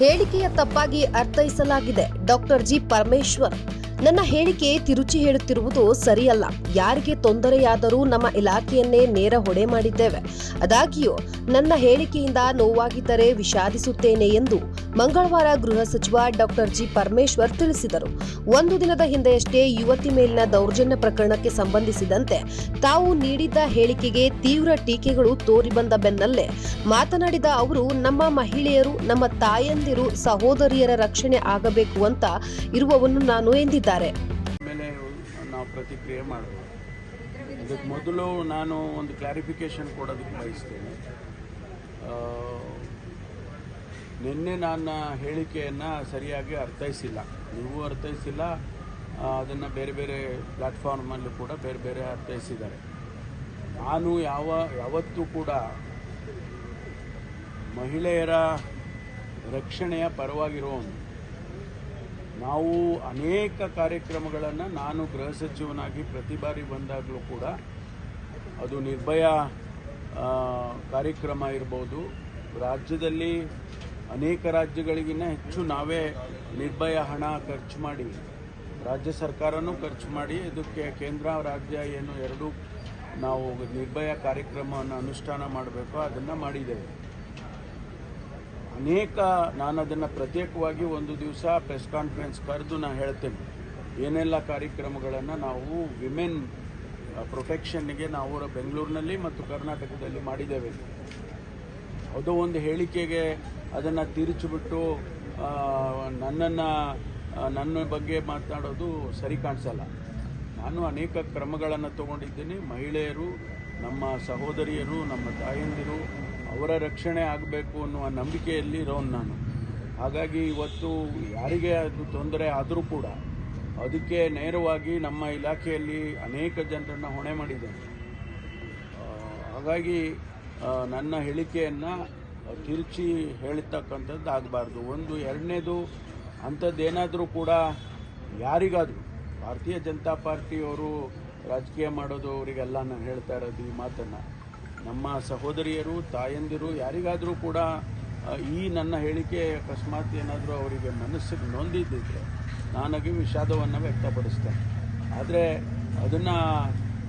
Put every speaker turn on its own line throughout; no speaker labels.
ಹೇಳಿಕೆಯ ತಪ್ಪಾಗಿ ಅರ್ಥೈಸಲಾಗಿದೆ. Doctor G. Parameshwar, ನನ್ನ ಹೇಳಿಕೆ ತಿರುಚಿ ಹೇಳುತ್ತಿರುವುದು ಸರಿಯಲ್ಲ. ಯಾರಿಗೆ ತೊಂದರೆಯಾದರೂ ನಮ್ಮ ಇಲಾಖೆಯನ್ನೇ ನೇರ ಹೊಡೆ ಮಾಡಿದ್ದೇವೆ. ಅದಾಗಿಯೂ ನನ್ನ ಹೇಳಿಕೆಯಿಂದ ನೋವಾಗಿದ್ದರೆ ವಿಷಾದಿಸುತ್ತೇನೆ ಎಂದು ಮಂಗಳವಾರ ಗೃಹ ಸಚಿವ ಡಾಕ್ಟರ್ ಜಿ ಪರಮೇಶ್ವರ್ ತಿಳಿಸಿದರು. ಒಂದು ದಿನದ ಹಿಂದೆಯಷ್ಟೇ ಯುವತಿ ಮೇಲಿನ ದೌರ್ಜನ್ಯ ಪ್ರಕರಣಕ್ಕೆ ಸಂಬಂಧಿಸಿದಂತೆ ತಾವು ನೀಡಿದ್ದ ಹೇಳಿಕೆಗೆ ತೀವ್ರ ಟೀಕೆಗಳು ತೋರಿಬಂದ ಬೆನ್ನಲ್ಲೇ ಮಾತನಾಡಿದ ಅವರು, ನಮ್ಮ ಮಹಿಳೆಯರು, ನಮ್ಮ ತಾಯಂದಿರು, ಸಹೋದರಿಯರ ರಕ್ಷಣೆ ಆಗಬೇಕು ಅಂತ ಇರುವವನ್ನು ನಾನು ಎಂದಿದ್ದಾರೆ.
ಮೊದಲು ನಾನು ಒಂದು ಕ್ಲಾರಿಫಿಕೇಶನ್ ಕೊಡೋದಕ್ಕೆ ಬಯಸ್ತೇನೆ. ನಿನ್ನೆ ನನ್ನ ಹೇಳಿಕೆಯನ್ನು ಸರಿಯಾಗಿ ಅರ್ಥೈಸಿಲ್ಲ. ನೀವು ಅರ್ಥೈಸಿಲ್ಲ ಅದನ್ನು ಬೇರೆ ಬೇರೆ ಪ್ಲ್ಯಾಟ್ಫಾರ್ಮಲ್ಲೂ ಕೂಡ ಬೇರೆ ಬೇರೆ ಅರ್ಥೈಸಿದ್ದಾರೆ. ನಾನು ಯಾವ, ಯಾವತ್ತೂ ಕೂಡ ಮಹಿಳೆಯರ ರಕ್ಷಣೆಯ ಪರವಾಗಿರೋನು. ನಾವು ಅನೇಕ ಕಾರ್ಯಕ್ರಮಗಳನ್ನು ನಾನು ಗೃಹ ಸಚಿವನಾಗಿ ಪ್ರತಿ ಬಾರಿ ಬಂದಾಗಲೂ ಕೂಡ ಅದು ನಿರ್ಭಯ ಕಾರ್ಯಕ್ರಮ ಇರ್ಬೋದು. ರಾಜ್ಯದಲ್ಲಿ ಅನೇಕ ರಾಜ್ಯಗಳಿಗಿನ್ನ ಹೆಚ್ಚು ನಾವೇ ನಿರ್ಭಯ ಹಣ ಖರ್ಚು ಮಾಡಿ, ರಾಜ್ಯ ಸರ್ಕಾರನೂ ಖರ್ಚು ಮಾಡಿ, ಇದಕ್ಕೆ ಕೇಂದ್ರ ರಾಜ್ಯ ಏನು ಎರಡೂ ನಾವು ನಿರ್ಭಯ ಕಾರ್ಯಕ್ರಮವನ್ನು ಅನುಷ್ಠಾನ ಮಾಡಬೇಕು, ಅದನ್ನು ಮಾಡಿದ್ದೇವೆ. ಅನೇಕ ನಾನು ಅದನ್ನು ಪ್ರತ್ಯೇಕವಾಗಿ ಒಂದು ದಿವಸ ಪ್ರೆಸ್ ಕಾನ್ಫರೆನ್ಸ್ ಕರೆದು ನಾನು ಹೇಳ್ತೇನೆ. ಏನೆಲ್ಲ ಕಾರ್ಯಕ್ರಮಗಳನ್ನು ನಾವು ವಿಮೆನ್ ಪ್ರೊಟೆಕ್ಷನ್ಗೆ ನಾವು ಬೆಂಗಳೂರಿನಲ್ಲಿ ಮತ್ತು ಕರ್ನಾಟಕದಲ್ಲಿ ಮಾಡಿದ್ದೇವೆ. ಅದು ಒಂದು ಹೇಳಿಕೆಗೆ ಅದನ್ನು ತಿರುಚಿಬಿಟ್ಟು ನನ್ನನ್ನು ನನ್ನ ಬಗ್ಗೆ ಮಾತನಾಡೋದು ಸರಿ ಕಾಣಿಸಲ್ಲ. ನಾನು ಅನೇಕ ಕ್ರಮಗಳನ್ನು ತಗೊಂಡಿದ್ದೀನಿ. ಮಹಿಳೆಯರು, ನಮ್ಮ ಸಹೋದರಿಯರು, ನಮ್ಮ ತಾಯಂದಿರು, ಅವರ ರಕ್ಷಣೆ ಆಗಬೇಕು ಅನ್ನುವ ನಂಬಿಕೆಯಲ್ಲಿ ಇರೋನು ನಾನು. ಹಾಗಾಗಿ ಇವತ್ತು ಯಾರಿಗೆ ಅದು ತೊಂದರೆ ಆದರೂ ಕೂಡ ಅದಕ್ಕೆ ನೇರವಾಗಿ ನಮ್ಮ ಇಲಾಖೆಯಲ್ಲಿ ಅನೇಕ ಜನರನ್ನು ಹೊಣೆ ಮಾಡಿದ್ದೇನೆ. ಹಾಗಾಗಿ ನನ್ನ ಹೇಳಿಕೆಯನ್ನು ತಿರುಚಿ ಹೇಳ್ತಕ್ಕಂಥದ್ದು ಆಗಬಾರ್ದು. ಒಂದು ಎರಡನೇದು ಅಂಥದ್ದೇನಾದರೂ ಕೂಡ ಯಾರಿಗಾದರೂ, ಭಾರತೀಯ ಜನತಾ ಪಾರ್ಟಿಯವರು ರಾಜಕೀಯ ಮಾಡೋದು ಅವರಿಗೆಲ್ಲ ನಾನು ಹೇಳ್ತಾ ಇರೋದು ಈ ಮಾತನ್ನು. ನಮ್ಮ ಸಹೋದರಿಯರು, ತಾಯಂದಿರು ಯಾರಿಗಾದರೂ ಕೂಡ ಈ ನನ್ನ ಹೇಳಿಕೆ ಅಕಸ್ಮಾತ್ ಏನಾದರೂ ಅವರಿಗೆ ಮನಸ್ಸಿಗೆ ನೊಂದಿದ್ದಿದ್ರೆ ನಾನಾಗಿ ವಿಷಾದವನ್ನು ವ್ಯಕ್ತಪಡಿಸ್ತೇನೆ. ಆದರೆ ಅದನ್ನು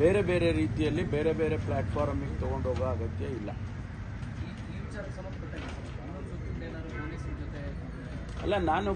ಬೇರೆ ಬೇರೆ ರೀತಿಯಲ್ಲಿ, ಬೇರೆ ಬೇರೆ ಪ್ಲ್ಯಾಟ್ಫಾರ್ಮಿಗೆ ತೊಗೊಂಡೋಗೋ ಅಗತ್ಯ ಇಲ್ಲ. ಅಲ್ಲ ನಾನು